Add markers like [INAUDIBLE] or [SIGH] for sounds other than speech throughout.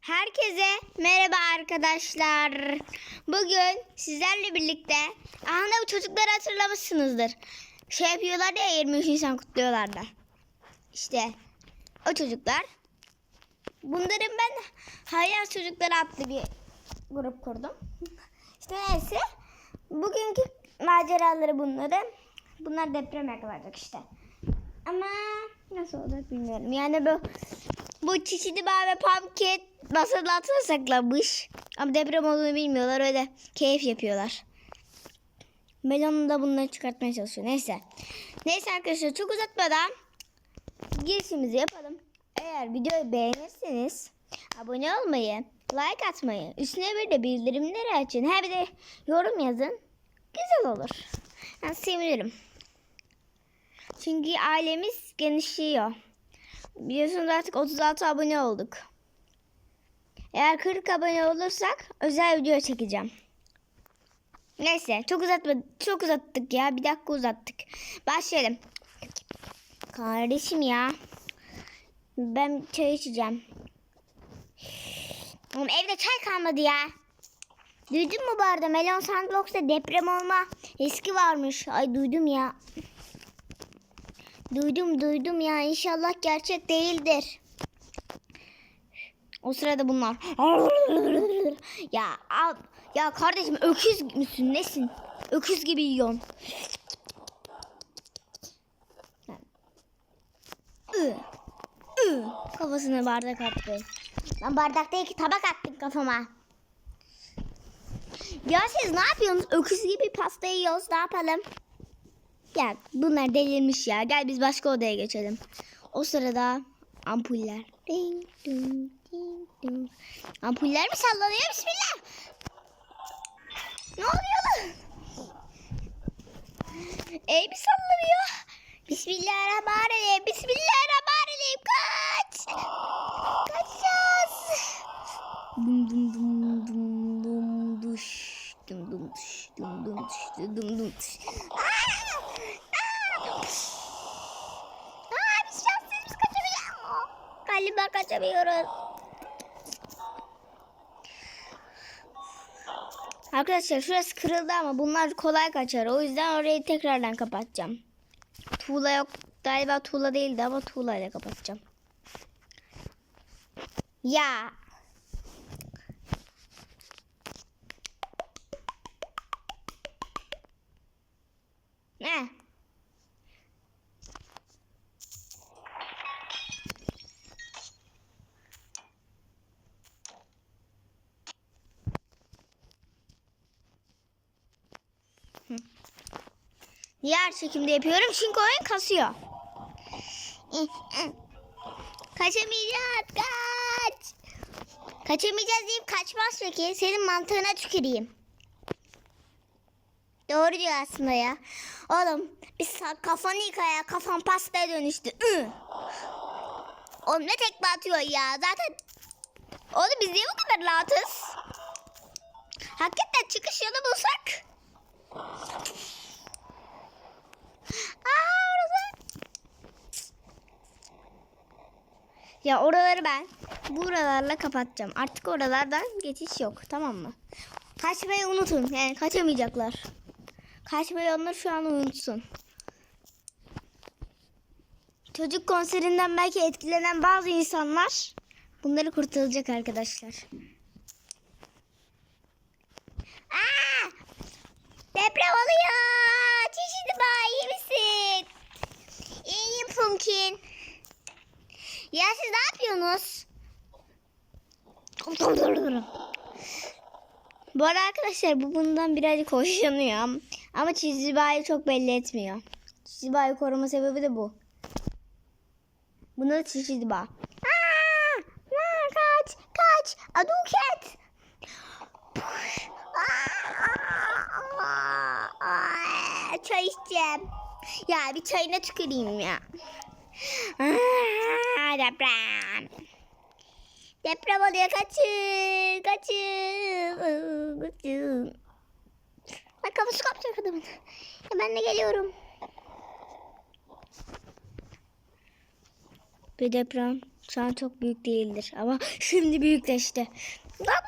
Herkese merhaba arkadaşlar. Bugün sizlerle birlikte Ahanda bu çocukları hatırlamışsınızdır. Şey yapıyorlar ya 23 Nisan kutluyorlar da. İşte o çocuklar. Bunların ben Hayal Çocukları adlı bir grup kurdum. [LAUGHS] İşte neyse. Bugünkü maceraları bunları. Bunlar deprem yakalayacak işte. Ama nasıl olacak bilmiyorum. Yani bu bu bağ ve pumpkin masanın altına saklamış. Ama deprem olduğunu bilmiyorlar. Öyle keyif yapıyorlar. Melon da bunları çıkartmaya çalışıyor. Neyse. Neyse arkadaşlar çok uzatmadan girişimizi yapalım. Eğer videoyu beğenirseniz abone olmayı, like atmayı, üstüne bir de bildirimleri açın. Ha bir de yorum yazın. Güzel olur. Ben sevinirim. Çünkü ailemiz genişliyor. Biliyorsunuz artık 36 abone olduk. Eğer 40 abone olursak özel video çekeceğim. Neyse çok uzatma çok uzattık ya. Bir dakika uzattık. Başlayalım. Kardeşim ya. Ben çay içeceğim. Oğlum evde çay kalmadı ya. Duydun mu bu arada Melon Sandbox'ta deprem olma riski varmış. Ay duydum ya. Duydum duydum ya inşallah gerçek değildir. O sırada bunlar. Ya ab, ya kardeşim öküz müsün nesin? Öküz gibi yiyorsun. Kafasına bardak attı. Lan bardak değil ki tabak attın kafama. Ya siz ne yapıyorsunuz? Öküz gibi pasta yiyoruz. Ne yapalım? Ya bunlar delirmiş ya. Gel biz başka odaya geçelim. O sırada ampuller. Ding, ding, ding, ding. Ampuller mi sallanıyor? Bismillah. Ne oluyor lan? Ey bir sallanıyor. Bismillahirrahmanirrahim. Bismillahirrahmanirrahim. Kaç. Kaçacağız. Dum dum dum dum dum duş. Dum dum duş. Dum dum duş. Dum dum duş. Aa! Aa! Aa, biz şanssız biz kaçamıyoruz. Galiba kaçamıyoruz. Arkadaşlar şurası kırıldı ama bunlar kolay kaçar. O yüzden orayı tekrardan kapatacağım. Tuğla yok. Galiba tuğla değildi ama tuğla ile kapatacağım. Ya. Ne? Diğer çekimde yapıyorum çünkü oyun kasıyor. Kaçamayacağız kaç. Kaçamayacağız deyip kaçmaz peki. Senin mantığına tüküreyim. Doğru diyor aslında ya. Oğlum biz kafanı yıka ya. Kafan pastaya dönüştü. Oğlum ne tekme atıyor ya. Zaten Oğlum biz niye bu kadar rahatız? Hakikaten çıkış yolu bulsak. Aa orası. Ya oraları ben buralarla kapatacağım. Artık oralardan geçiş yok. Tamam mı? Kaçmayı unutun. Yani kaçamayacaklar. Kaçmayı onlar şu an unutsun. Çocuk konserinden belki etkilenen bazı insanlar bunları kurtaracak arkadaşlar. Aa! Deprem oluyor. Çeşitli bağ iyi misin? İyiyim Pumpkin. Ya siz ne yapıyorsunuz? Bu arada arkadaşlar bu bundan birazcık hoşlanıyor. Ama çizgi bağı çok belli etmiyor. Çizgi bağı koruma sebebi de bu. Buna da çizgi bağ. Aa! Aa, kaç! Kaç! Aduket! Çay içeceğim. Ya bir çayına tüküreyim ya. Deprem. Deprem oluyor kaçın. Kaçın. Kaçın. Bak kafası kapacak adamın. Ben de geliyorum. Bir deprem Şu an çok büyük değildir ama şimdi büyükleşti. Lan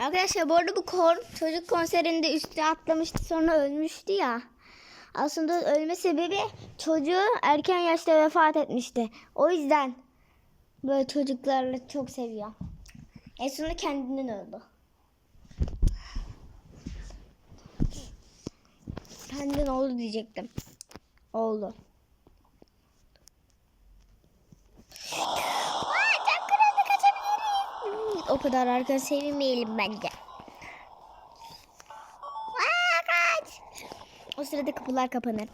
Arkadaşlar bu arada bu kor çocuk konserinde üstüne atlamıştı sonra ölmüştü ya. Aslında ölme sebebi çocuğu erken yaşta vefat etmişti. O yüzden böyle çocuklarla çok seviyor. En sonunda kendinden öldü. Kendinden oldu diyecektim. Oldu. Aa, cam kırıldı kaçabiliriz. O kadar arka sevinmeyelim bence. Aa, kaç. O sırada kapılar kapanır.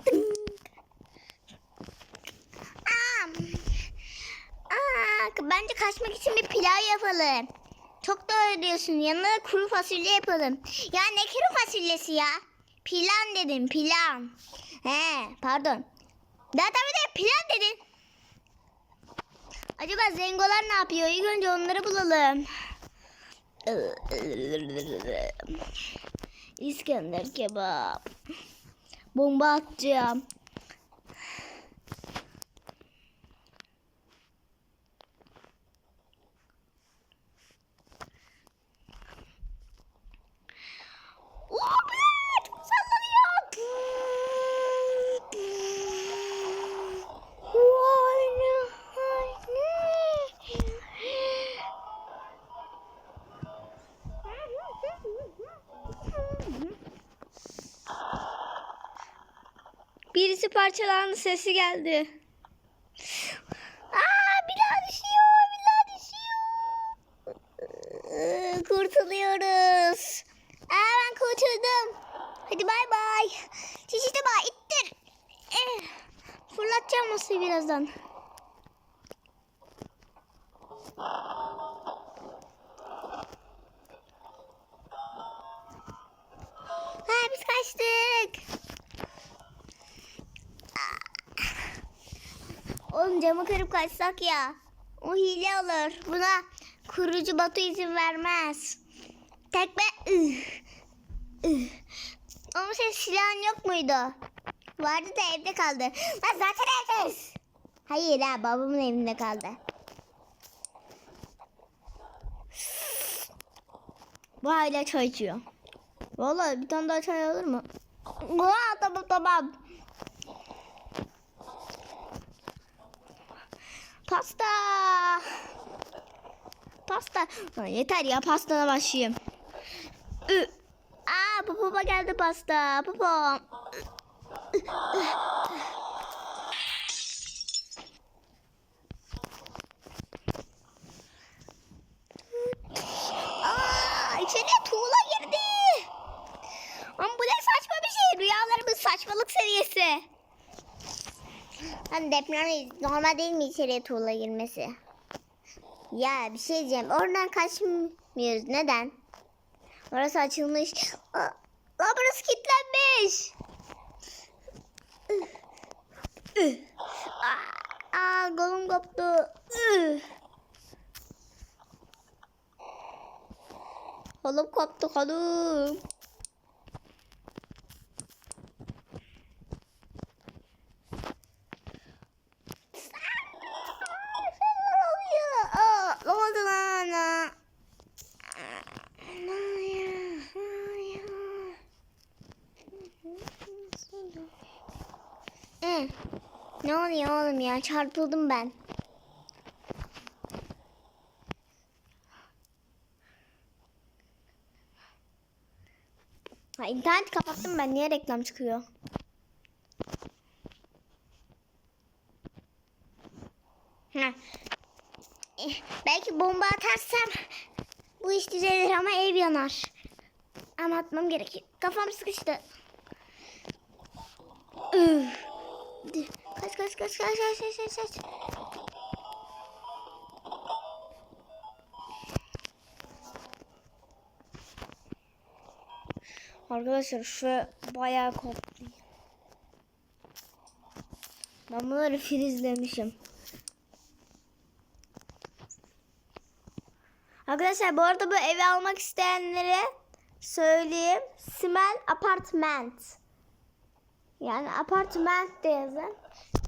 Aa, aa, bence kaçmak için bir pilav yapalım. Çok doğru diyorsun. Yanına kuru fasulye yapalım. Ya ne kuru fasulyesi ya? Plan dedim plan. He pardon. Daha tabii de plan dedin. Acaba zengolar ne yapıyor? İlk önce onları bulalım. İskender kebap. Bomba atacağım. Birisi parçalandı sesi geldi. Aa Bilal düşüyor, Bilal düşüyor. Ee, Kurtuluyoruz. Aa ben kurtuldum. Hadi bay bay. Çeşitli bay ittir. Eh, fırlatacağım masayı birazdan. Ha biz kaçtık. Oğlum camı kırıp kaçsak ya. O hile olur. Buna kurucu Batu izin vermez. Tekme. Üh. Üh. Ama silahın yok muydu? Vardı da evde kaldı. Lan zaten evdeyiz. Hayır ha babamın evinde kaldı. Bu hala çay içiyor. Vallahi bir tane daha çay alır mı? Aa, tamam tamam. Pasta. Pasta. Lan yeter ya pastana başlayayım. Ü. Aa popoma geldi pasta. Popom. Aa, içine tuğla girdi. Ama bu ne saçma bir şey. Rüyalarımın saçmalık seviyesi. Hani deprem normal değil mi içeriye tuğla girmesi? Ya bir şey diyeceğim. Oradan kaçmıyoruz. Neden? Orası açılmış. Aa, Aa, burası kilitlenmiş. Aa, aa, koptu. Kolum koptu kolum. Ne oluyor? Aa, ne oldu lan? Aa, Ne oluyor? Ne oluyor? Hı. Oluyor oğlum ya? Çarpıldım ben. Ha, internet kapattım ben. Niye reklam çıkıyor? Ha. Belki bomba atarsam bu iş düzelir ama ev yanar. Ama atmam gerekir. Kafam sıkıştı. Üf. Kaç kaç kaç kaç kaç kaç kaç kaç. Arkadaşlar şu bayağı koptu. Ben bunları frizlemişim. Arkadaşlar bu arada bu evi almak isteyenlere söyleyeyim. Small apartment. Yani apartment de yazın.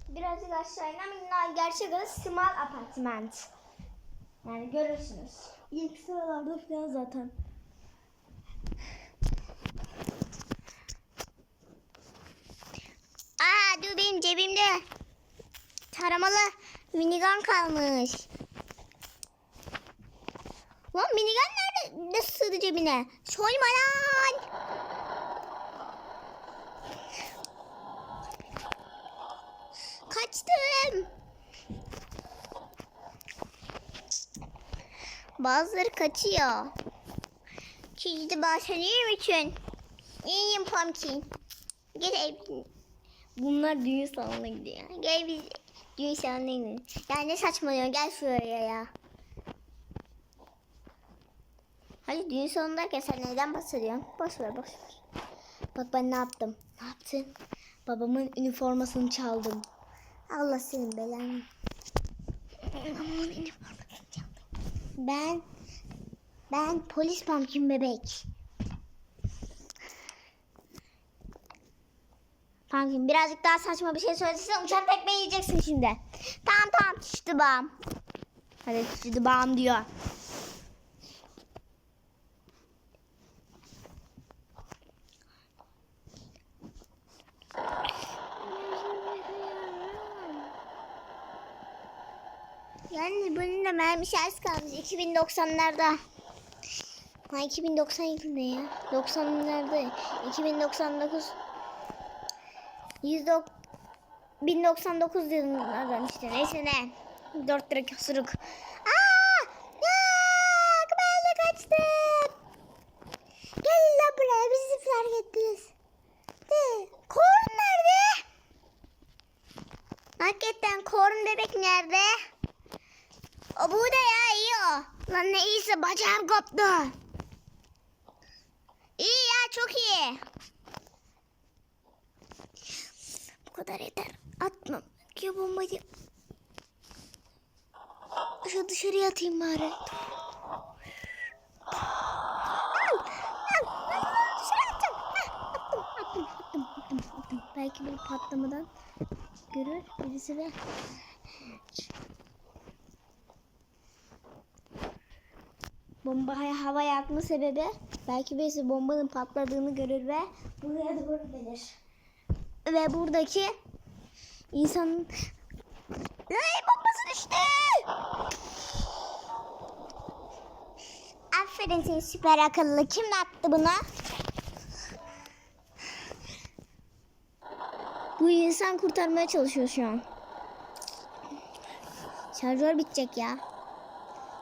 Birazcık aşağı inen gerçek adı small apartment. Yani görürsünüz. İlk sıralarda falan zaten. Aa dur benim cebimde taramalı minigun kalmış. Lan minigun nerede? Nasıl sığdı cebine? Soyma lan. Kaçtım. Bazıları kaçıyor. Çizdi bahsediyorum için. İyiyim pumpkin. Gel Bunlar düğün salonuna gidiyor. Gel biz düğün salonuna gidelim. Ya ne saçmalıyorsun gel şuraya ya. Hadi düğün salonundayken sen neden bahsediyorsun? Boş ver boş ver. Bak ben ne yaptım? Ne yaptın? Babamın üniformasını çaldım. Allah senin belanı. Ben ben polis pumpkin bebek. Pumpkin birazcık daha saçma bir şey söylesene uçak tekme yiyeceksin şimdi. Tamam tamam çişti bağım. Hadi çişti bağım diyor. Yani bunun da mermisi az kalmış 2090'larda. Ha 2090 yılında ya. 90'larda 2099 100 1099 yılından işte neyse ne. 4 lira kusuruk. Aa! Ya! Ben de kaçtım. Gelin lan buraya bizi fark ettiniz. De, Korn nerede? Hakikaten korn bebek nerede? O bu da ya iyi o. Lan ne iyisi bacağım koptu. İyi ya çok iyi. Bu kadar yeter. Atmam. Ki bombayı. Şu dışarıya atayım bari. Belki bir patlamadan görür birisi ve bombaya havaya atma sebebi belki birisi bombanın patladığını görür ve buraya doğru gelir. Ve buradaki insanın Ay bombası düştü. Aferin seni süper akıllı. Kim attı bunu? Bu insan kurtarmaya çalışıyor şu an. Şarjör bitecek ya.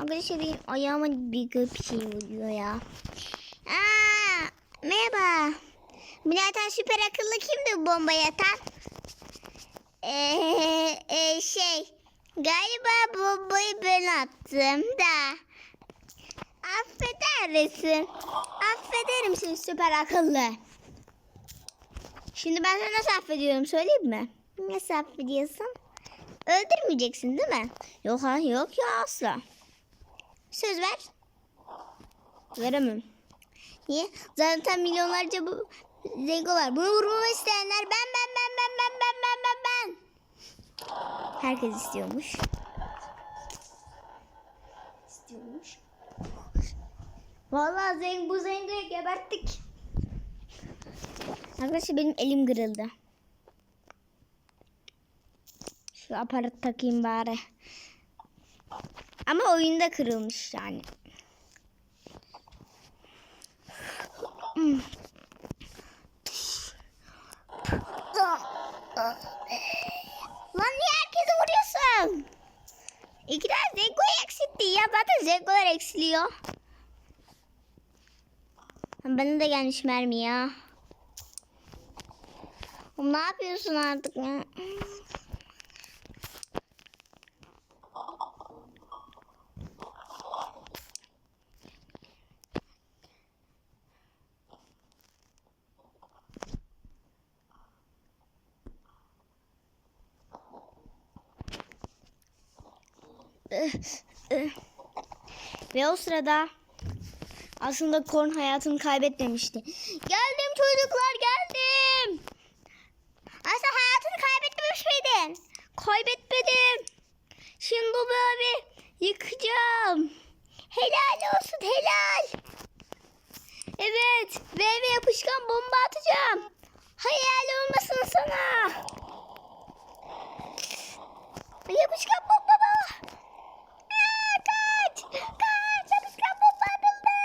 Arkadaşlar benim ayağıma bir garip şey oluyor ya. Aa, merhaba. Bülenten süper akıllı kimdi bu bombayı atan? Ee, e, şey galiba bombayı ben attım da. Affeder misin? Affederim seni süper akıllı. Şimdi ben seni nasıl affediyorum söyleyeyim mi? Nasıl affediyorsun? Öldürmeyeceksin değil mi? Yok ha yok ya asla. Söz ver. Veremem. Niye? Zaten milyonlarca bu zengo var. Bunu vurmamı isteyenler ben ben ben ben ben ben ben ben ben. Herkes istiyormuş. İstiyormuş. Vallahi zeng bu zengoyu geberttik. Arkadaşlar benim elim kırıldı. Şu aparat takayım bari. Ama oyunda kırılmış yani. Lan niye herkese vuruyorsun? İki tane Zengo eksiltti ya. Bakın Zengo'lar eksiliyor. Bana da gelmiş mermi ya. Ne yapıyorsun artık ya? Ve o sırada aslında Korn hayatını kaybetmemişti. Geldim çocuklar geldim. Aslında hayatını kaybetmemiş miydin? Kaybetmedim. Şimdi bu böyle yıkacağım. Helal olsun helal. Evet ve eve yapışkan bomba atacağım. Hayal olmasın sana. Yapışkan bomba mı? Aa, kaç! Kaç! Yapışkan bomba atıldı!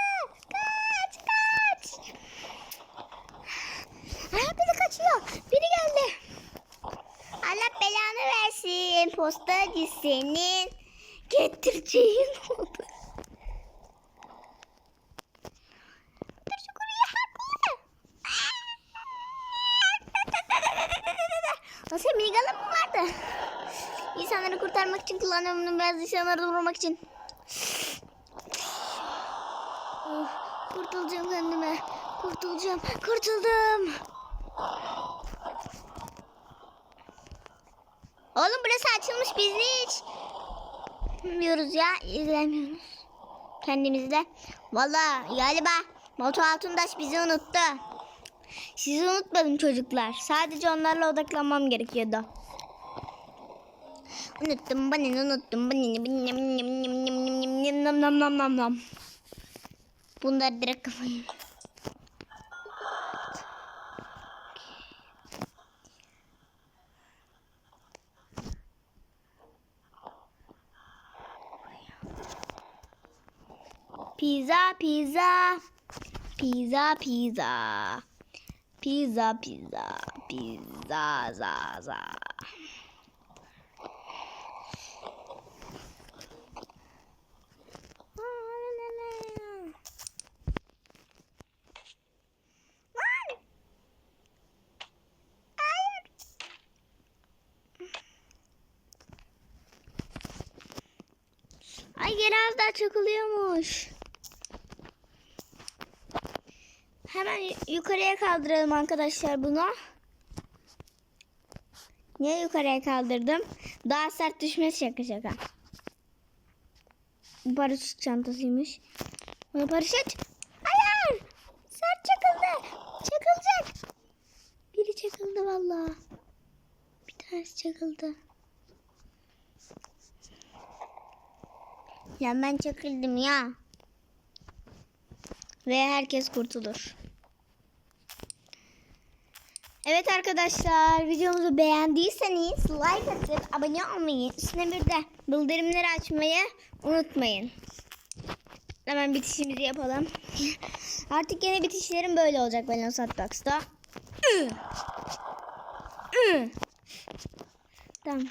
Kaç! Kaç! Aa, biri kaçıyor. Biri geldi. Allah belanı versin. Postacı senin. Getireceğin oldu. Dur haklı. [LAUGHS] Nasıl minigalım mı vardı? İnsanları kurtarmak için kullanıyorum bunu biraz insanları vurmak için. Oh, kurtulacağım kendime. Kurtulacağım. Kurtuldum. Oğlum burası açılmış biz hiç. Bilmiyoruz ya. izlemiyoruz. Kendimizi de. Valla galiba Batu Altundaş bizi unuttu. Sizi unutmadım çocuklar. Sadece onlarla odaklanmam gerekiyordu. Unuttum beni unuttum beni. Bunları direkt kafayı. Pizza pizza. Pizza pizza. Pizza pizza. Pizza za za. Ay geri az daha çakılıyormuş. Hemen yu- yukarıya kaldıralım arkadaşlar bunu. Niye yukarıya kaldırdım? Daha sert düşmesi şaka şaka. Paraşüt çantasıymış. Bu paraşüt. Hayır. Sert çakıldı. Çakılacak. Biri çakıldı vallahi. Bir tanesi çakıldı. Ya ben çakıldım ya. Ve herkes kurtulur. Evet arkadaşlar videomuzu beğendiyseniz like atıp abone olmayı üstüne bir de bildirimleri açmayı unutmayın. Hemen bitişimizi yapalım. [LAUGHS] Artık yine bitişlerim böyle olacak Belen Satbox'ta. [CLEARS THROAT] [CLEARS THROAT] Tamam.